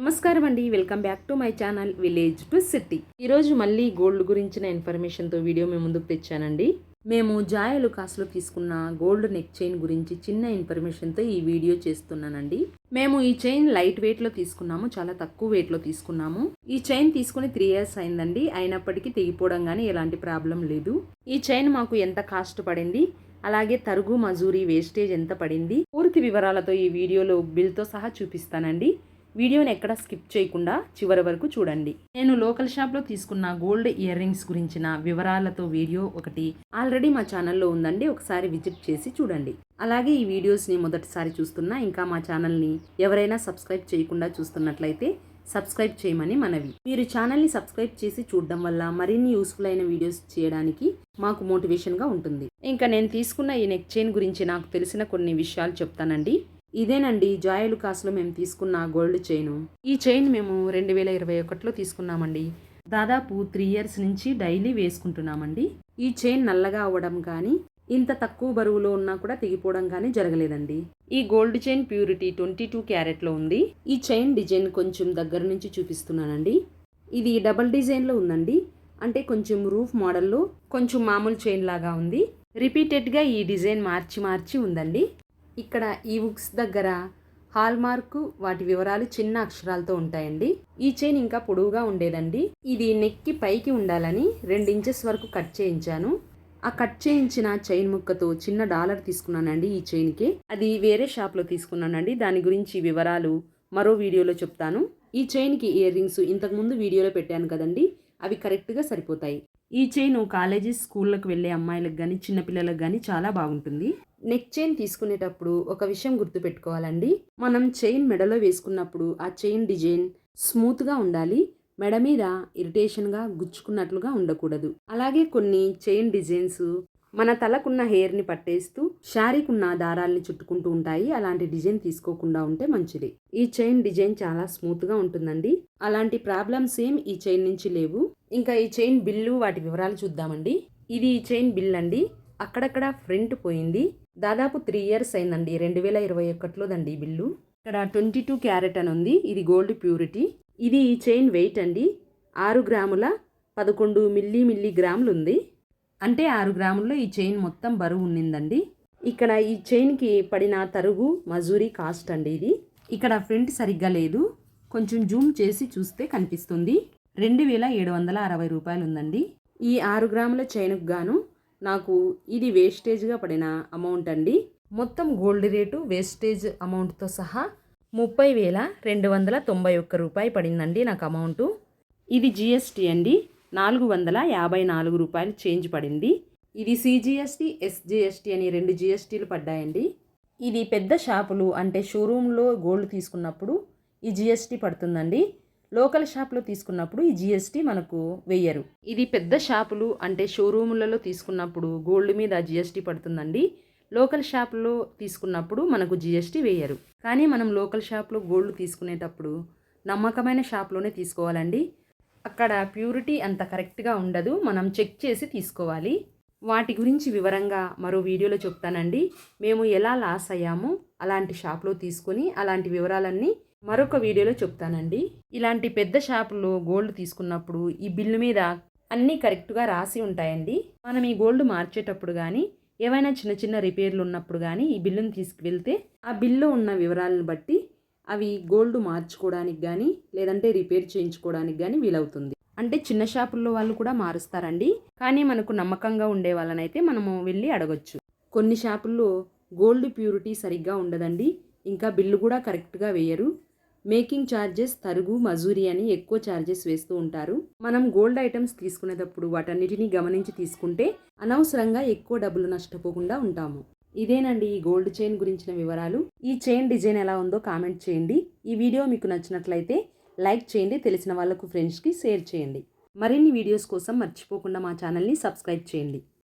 నమస్కారం అండి welcome back to my channel village to city. ఈరోజు మళ్ళీ గోల్డ్ గురించిన ఇన్ఫర్మేషన్తో వీడియో మేము ముందుకు తెచ్చానండి. మేము జాయలు కాసులో తీసుకున్న గోల్డ్ నెక్ చైన్ గురించి చిన్న ఇన్ఫర్మేషన్తో ఈ వీడియో చేస్తున్నానండి. మేము ఈ చైన్ లైట్ వెయిట్లో తీసుకున్నాము చాలా తక్కువ వెయిట్లో తీసుకున్నాము. ఈ చైన్ తీసుకుని త్రీ ఇయర్స్ అయిందండి. అయినప్పటికీ తెగిపోవడం కానీ ఎలాంటి ప్రాబ్లం లేదు. ఈ చైన్ మాకు ఎంత కాస్ట్ పడింది? అలాగే తరుగు మజూరీ వేస్టేజ్ ఎంత పడింది? పూర్తి వివరాలతో ఈ వీడియోలో బిల్తో సహా చూపిస్తానండి. వీడియోని ఎక్కడ స్కిప్ చేయకుండా చివరి వరకు చూడండి. నేను లోకల్ షాప్లో తీసుకున్న గోల్డ్ ఇయర్ రింగ్స్ గురించిన వివరాలతో వీడియో ఒకటి ఆల్రెడీ మా ఛానల్లో ఉందండి. ఒకసారి విజిట్ చేసి చూడండి. అలాగే ఈ వీడియోస్ని మొదటిసారి చూస్తున్నా ఇంకా మా ఛానల్ని ఎవరైనా సబ్స్క్రైబ్ చేయకుండా చూస్తున్నట్లయితే సబ్స్క్రైబ్ చేయమని మనవి. మీరు ఛానల్ని సబ్స్క్రైబ్ చేసి చూడడం వల్ల మరిన్ని యూస్ఫుల్ అయిన వీడియోస్ చేయడానికి మాకు మోటివేషన్గా ఉంటుంది. ఇంకా నేను తీసుకున్న ఈ నెక్ చైన్ గురించి నాకు తెలిసిన కొన్ని విషయాలు చెప్తానండి. ఇదేనండి జాయలు కాసులో మేము తీసుకున్న గోల్డ్ చైన్. ఈ చైన్ మేము రెండు వేల ఇరవై ఒకటిలో తీసుకున్నామండి. దాదాపు త్రీ ఇయర్స్ నుంచి డైలీ వేసుకుంటున్నామండి. ఈ చైన్ నల్లగా అవ్వడం కానీ ఇంత తక్కువ బరువులో ఉన్నా కూడా తెగిపోవడం కానీ జరగలేదండి. ఈ gold chain purity twenty two క్యారెట్లో ఉంది. ఈ చైన్ డిజైన్ కొంచెం దగ్గర నుంచి చూపిస్తున్నానండి. ఇది డబల్ డిజైన్లో ఉందండి. అంటే కొంచెం రూఫ్ మోడల్లో కొంచెం మామూలు చైన్ లాగా ఉంది. రిపీటెడ్గా ఈ డిజైన్ మార్చి మార్చి ఉందండి. ఇక్కడ ఈ బుక్స్ దగ్గర హాల్ మార్కు వాటి వివరాలు చిన్న అక్షరాలతో ఉంటాయండి. ఈ చైన్ ఇంకా పొడవుగా ఉండేదండి. ఇది నెక్కి పైకి ఉండాలని రెండు ఇంచెస్ వరకు కట్ చేయించాను. ఆ కట్ చేయించిన చైన్ ముక్కతో చిన్న డాలర్ తీసుకున్నానండి ఈ చైన్కి. అది వేరే షాప్లో తీసుకున్నానండి. దాని గురించి వివరాలు మరో వీడియోలో చెప్తాను. ఈ చైన్కి ఇయర్ రింగ్స్ ఇంతకుముందు వీడియోలో పెట్టాను కదండి. అవి కరెక్ట్గా సరిపోతాయి. ఈ చైన్ కాలేజీ స్కూళ్ళకు వెళ్ళే అమ్మాయిలకు కానీ చిన్నపిల్లలకు కానీ చాలా బాగుంటుంది. నెక్ చైన్ తీసుకునేటప్పుడు ఒక విషయం గుర్తుపెట్టుకోవాలండి. మనం చైన్ మెడలో వేసుకున్నప్పుడు ఆ చైన్ డిజైన్ స్మూత్గా ఉండాలి. మెడ మీద ఇరిటేషన్గా గుచ్చుకున్నట్లుగా ఉండకూడదు. అలాగే కొన్ని చైన్ డిజైన్స్ మన తలకున్న హెయిర్ని పట్టేస్తూ శారీకున్న దారాల్ని చుట్టుకుంటూ ఉంటాయి. అలాంటి డిజైన్ తీసుకోకుండా ఉంటే మంచిది. ఈ చైన్ డిజైన్ చాలా స్మూత్గా ఉంటుందండి. అలాంటి ప్రాబ్లమ్స్ ఏం ఈ చైన్ నుంచి లేవు. ఇంకా ఈ చైన్ బిల్లు వాటి వివరాలు చూద్దామండి. ఇది ఈ చైన్ బిల్ అండి. అక్కడక్కడ ఫ్రంట్ పోయింది. దాదాపు త్రీ ఇయర్స్ అయిందండి. రెండు వేల ఇరవై ఒకటిలోదండి ఈ బిల్లు. ఇక్కడ ట్వంటీ టూ క్యారెట్ అని ఉంది. ఇది గోల్డ్ ప్యూరిటీ. ఇది ఈ చైన్ వెయిట్ అండి. ఆరు గ్రాముల పదకొండు మిల్లీ మిల్లీ గ్రాములు ఉంది అంటే ఆరు గ్రాముల్లో ఈ చైన్ మొత్తం బరువు ఉన్నిందండి. ఇక్కడ ఈ చైన్కి పడిన తరుగు మజూరీ కాస్ట్ అండి ఇది. ఇక్కడ ఫ్రంట్ సరిగ్గా లేదు. కొంచెం జూమ్ చేసి చూస్తే కనిపిస్తుంది. రెండు వేల ఏడు వందల అరవై రూపాయలు ఉందండి. ఈ ఆరు గ్రాముల చైన్కు గాను నాకు ఇది వేస్టేజ్గా పడిన అమౌంట్ అండి. మొత్తం గోల్డ్ రేటు వేస్టేజ్ అమౌంట్తో సహా ముప్పై వేల రెండు వందల తొంభై ఒక్క రూపాయి పడిందండి నాకు అమౌంటు. ఇది జిఎస్టీ అండి. నాలుగు వందల యాభై నాలుగు రూపాయలు చేంజ్ పడింది. ఇది సిజిఎస్టీ ఎస్జిఎస్టీ అని రెండు జిఎస్టీలు పడ్డాయండి. ఇది పెద్ద షాపులు అంటే షోరూంలో గోల్డ్ తీసుకున్నప్పుడు ఈ జిఎస్టీ పడుతుందండి. లోకల్ షాప్లో తీసుకున్నప్పుడు ఈ జిఎస్టీ మనకు వెయ్యరు. ఇది పెద్ద షాపులు అంటే షోరూములలో తీసుకున్నప్పుడు గోల్డ్ మీద జిఎస్టీ పడుతుందండి. లోకల్ షాప్లో తీసుకున్నప్పుడు మనకు జిఎస్టీ వేయరు కానీ మనం లోకల్ షాప్లో గోల్డ్ తీసుకునేటప్పుడు నమ్మకమైన షాప్లోనే తీసుకోవాలండి. అక్కడ ప్యూరిటీ అంత కరెక్ట్గా ఉండదు. మనం చెక్ చేసి తీసుకోవాలి. వాటి గురించి వివరంగా మరో వీడియోలో చెప్తానండి. మేము ఎలా లాస్ అయ్యామో అలాంటి షాప్లో తీసుకొని అలాంటి వివరాలన్నీ మరొక వీడియోలో చెప్తానండి. ఇలాంటి పెద్ద షాపులో గోల్డ్ తీసుకున్నప్పుడు ఈ బిల్లు మీద అన్నీ కరెక్ట్గా రాసి ఉంటాయండి. మనం ఈ గోల్డ్ మార్చేటప్పుడు కానీ ఏవైనా చిన్న చిన్న రిపేర్లు ఉన్నప్పుడు కానీ ఈ బిల్లును తీసుకువెళ్తే ఆ బిల్లు ఉన్న వివరాలను బట్టి అవి గోల్డ్ మార్చుకోవడానికి కానీ లేదంటే రిపేర్ చేయించుకోవడానికి కానీ వీలవుతుంది. అంటే చిన్న షాపుల్లో వాళ్ళు కూడా మారుస్తారండి. కానీ మనకు నమ్మకంగా ఉండే వాళ్ళనైతే మనము వెళ్ళి అడగొచ్చు. కొన్ని షాపుల్లో గోల్డ్ ప్యూరిటీ సరిగ్గా ఉండదండి. ఇంకా బిల్లు కూడా కరెక్ట్గా వేయరు. మేకింగ్ ఛార్జెస్ తరుగు మజూరి అని ఎక్కువ ఛార్జెస్ వేస్తూ ఉంటారు. మనం గోల్డ్ ఐటమ్స్ తీసుకునేటప్పుడు వాటన్నిటిని గమనించి తీసుకుంటే అనవసరంగా ఎక్కువ డబ్బులు నష్టపోకుండా ఉంటాము. ఇదేనండి ఈ గోల్డ్ చైన్ గురించిన వివరాలు. ఈ చైన్ డిజైన్ ఎలా ఉందో కామెంట్ చేయండి. ఈ వీడియో మీకు నచ్చినట్లయితే లైక్ చేయండి తెలిసిన వాళ్ళకు ఫ్రెండ్స్కి షేర్ చేయండి. మరిన్ని వీడియోస్ కోసం మర్చిపోకుండా మా ఛానల్ని సబ్స్క్రైబ్ చేయండి.